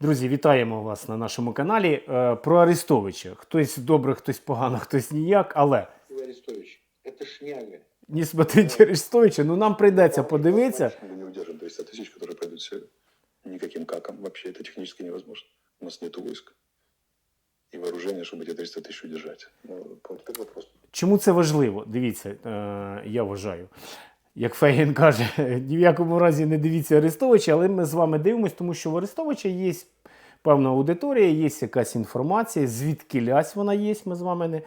Друзі, вітаємо вас на нашому каналі. Е, Про Арестовича. Хтось добре, хтось погано, хтось ніяк, але Иван Арестович, это шняга. ні смотрите Арестовича, ну нам прийдеться подивитися. Мы не удержим 300 тысяч, которые пойдут все никаким каком. Вообще это технически невозможно. У нас нет войск и вооружения, чтобы эти 300 тысяч удержать. Ну, вот это вопрос. Чому це важливо? Дивіться, е, я вважаю. Як Фейгін каже, ні в якому разі не дивіться Арестовича, але ми з вами дивимося, тому що в Арестовича є певна аудиторія, є якась інформація, звідки лясь вона є, ми з вами не,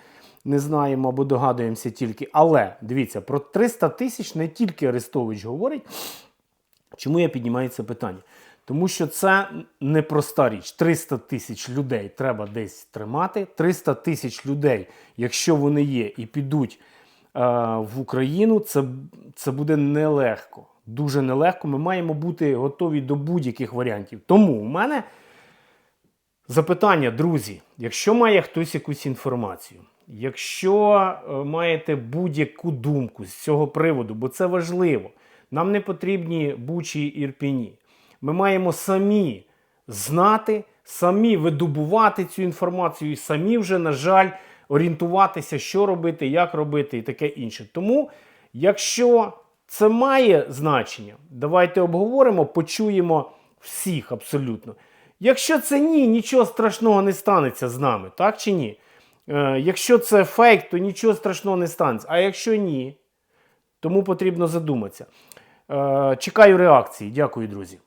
не знаємо або догадуємося тільки. Але дивіться, про 300 тисяч не тільки Арестович говорить. Чому я піднімаю це питання? Тому що це непроста річ. 300 тисяч людей треба десь тримати. 300 тисяч людей, якщо вони є і підуть в Україну, це, це буде нелегко. Дуже нелегко. Ми маємо бути готові до будь-яких варіантів. Тому у мене запитання, друзі, якщо має хтось якусь інформацію, якщо е, маєте будь-яку думку з цього приводу, бо це важливо, нам не потрібні бучі ірпіні. Ми маємо самі знати, самі видобувати цю інформацію і самі вже, на жаль, орієнтуватися, що робити, як робити і таке інше. Тому, якщо це має значення, давайте обговоримо, почуємо всіх абсолютно. Якщо це ні, нічого страшного не станеться з нами, так чи ні? Е, якщо це фейк, то нічого страшного не станеться. А якщо ні, тому потрібно задуматися. Е, чекаю реакції. Дякую, друзі.